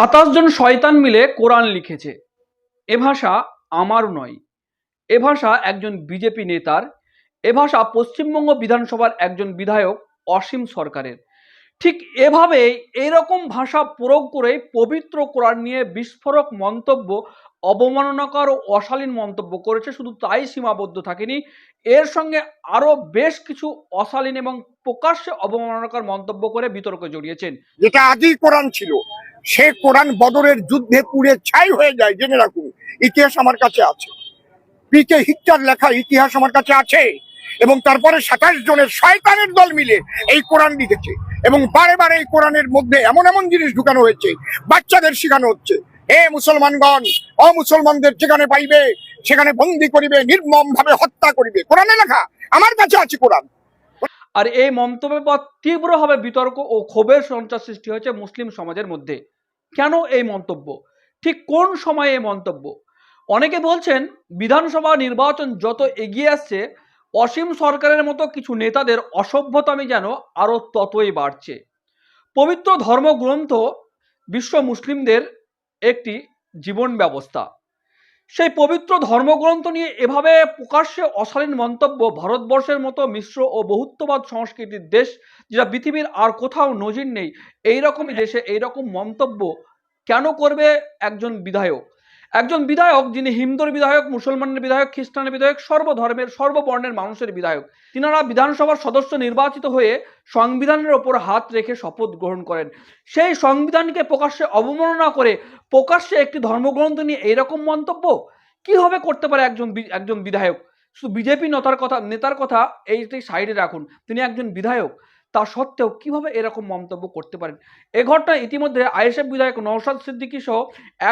সাতাশ জন শয়তান মিলে কোরআন লিখেছে। এ ভাষা আমার নয়। এ ভাষা একজন বিজেপি নেতার। এ ভাষা পশ্চিমবঙ্গ বিধানসভার একজন বিধায়ক অসীম সরকারের। ঠিক এভাবে এরকম ভাষা প্রয়োগ করে পবিত্র কোরআন নিয়ে বিস্ফোরক মন্তব্য, অবমাননাকর ও অশালীন মন্তব্য করেছে। শুধু তাই সীমাবদ্ধ থাকেনি, এর সঙ্গে আরও বেশ কিছু অশালীন এবং প্রকাশ্যে অবমাননাকর মন্তব্য করে বিতর্কে জড়িয়েছেন। যেটা আদি কোরআন ছিল। সে কোরআন বদরের যুদ্ধে পুড়ে ছাই হয়ে যায়, জেনে রাখুন। ইতিহাস আমার কাছে আছে। পিকে হিটলার লেখা ইতিহাস আমার কাছে আছে এবং তারপরে সাতাশ জনের শয়তানের দল মিলে এই কোরআন লিখেছে এবং বারে বারে এই কোরআনের মধ্যে এমন এমন জিনিস ঢুকানো হয়েছে, বাচ্চাদের শেখানো হচ্ছে। হে মুসলমানগণ, অমুসলমানদের যেখানে পাইবে, সেখানে বন্দি করিবে নির্মম ভাবে হত্যা করিবে। কোরআনে লেখা, আমার কাছে আছে কোরআন। আর এই মন্তব্যের পর তীব্রভাবে বিতর্ক ও ক্ষোভের সঞ্চার সৃষ্টি হয়েছে মুসলিম সমাজের মধ্যে। কেন এই মন্তব্য? ঠিক কোন সময়ে এই মন্তব্য? অনেকে বলছেন, বিধানসভা নির্বাচন যত এগিয়ে আসছে, অসীম সরকারের মতো কিছু নেতাদের অসভ্যতামি যেন আরও ততই বাড়ছে। পবিত্র ধর্মগ্রন্থ বিশ্ব মুসলিমদের একটি জীবন ব্যবস্থা। সেই পবিত্র ধর্মগ্রন্থ নিয়ে এভাবে প্রকাশ্যে অশালীন মন্তব্য ভারতবর্ষের মতো মিশ্র ও বহুত্ববাদ সংস্কৃতির দেশ, যেটা পৃথিবীর আর কোথাও নজির নেই এই রকম দেশে এই রকম মন্তব্য কেন করবে একজন বিধায়ক? একজন বিধায়ক যিনি হিন্দুর বিধায়ক, মুসলমানের বিধায়ক, খ্রিস্টানের বিধায়ক, সর্বধর্মের, সর্ববর্ণের মানুষের বিধায়ক, তিনারা বিধানসভার সদস্য নির্বাচিত হয়ে সংবিধানের ওপর হাত রেখে শপথ গ্রহণ করেন। সেই সংবিধানকে প্রকাশ্যে অবমাননা করে প্রকাশ্যে একটি ধর্মগ্রন্থ নিয়ে এইরকম মন্তব্য? কীভাবে করতে পারে একজন একজন বিধায়ক? শুধু বিজেপি নেতার কথা নেতার কথা এইটি সাইডে রাখুন। তিনি একজন বিধায়ক। তা সত্ত্বেও কীভাবে এরকম মন্তব্য করতে পারেন? এ ঘটনায় ইতিমধ্যে আইএসএফ বিধায়ক নওশাদ সিদ্দিকী সহ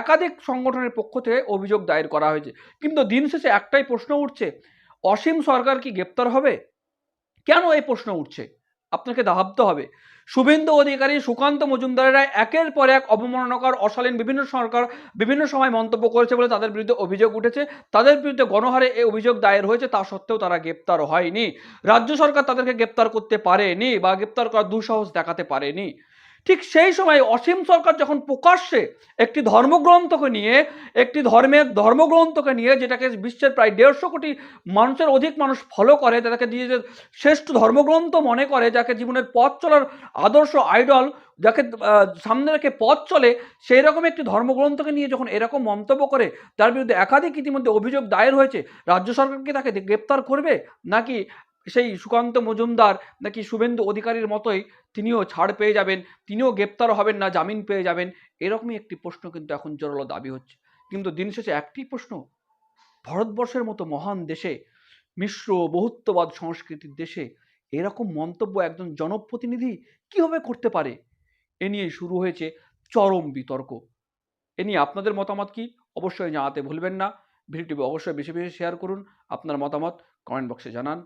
একাধিক সংগঠনের পক্ষ থেকে অভিযোগ দায়ের করা হয়েছে। কিন্তু দিন শেষে একটাই প্রশ্ন উঠছে, অসীম সরকার কি গ্রেপ্তার হবে? কেন এই প্রশ্ন উঠছে? আপনাকে ভাবতে হবে। শুভেন্দু অধিকারী সুকান্ত মজুমদারেরা একের পর এক অবমাননাকর, অশালীন বিভিন্ন সরকার বিভিন্ন সময় মন্তব্য করেছে বলে তাদের বিরুদ্ধে অভিযোগ উঠেছে। তাদের বিরুদ্ধে গণহারে এই অভিযোগ দায়ের হয়েছে, তা সত্ত্বেও তারা গ্রেপ্তার হয়নি। রাজ্য সরকার তাদেরকে গ্রেপ্তার করতে পারেনি বা গ্রেপ্তার করার দুঃসাহস দেখাতে পারেনি। ঠিক সেই সময় অসীম সরকার যখন প্রকাশ্যে একটি ধর্মগ্রন্থকে নিয়ে, একটি ধর্মের ধর্মগ্রন্থকে নিয়ে যেটাকে বিশ্বের প্রায় দেড়শো কোটি মানুষের অধিক মানুষ ফলো করে, তাদেরকে দিয়ে শ্রেষ্ঠ ধর্মগ্রন্থ মনে করে, যাকে জীবনের পথ চলার আদর্শ আইডল যাকে সামনে রেখে পথ চলে, সেই রকম একটি ধর্মগ্রন্থকে নিয়ে যখন এরকম মন্তব্য করে, তার বিরুদ্ধে একাধিক ইতিমধ্যে অভিযোগ দায়ের হয়েছে, রাজ্য সরকার কি তাকে গ্রেপ্তার করবে? নাকি সেই সুকান্ত মজুমদার নাকি শুভেন্দু অধিকারীর মতোই তিনিও ছাড় পেয়ে যাবেন, তিনিও গ্রেপ্তার হবেন না, জামিন পেয়ে যাবেন, এরকমই একটি প্রশ্ন কিন্তু এখন জোরালো দাবি হচ্ছে। কিন্তু দিন শেষে একটি প্রশ্ন, ভারতবর্ষের মতো মহান দেশে, মিশ্র বহুত্ববাদ সংস্কৃতির দেশে এরকম মন্তব্য একজন জনপ্রতিনিধি কীভাবে করতে পারে? এ নিয়ে শুরু হয়েছে চরম বিতর্ক। এ নিয়ে আপনাদের মতামত কি? অবশ্যই জানাতে ভুলবেন না। ভিডিওটি অবশ্যই বেশি বেশি শেয়ার করুন। আপনার মতামত কমেন্ট বক্সে জানান।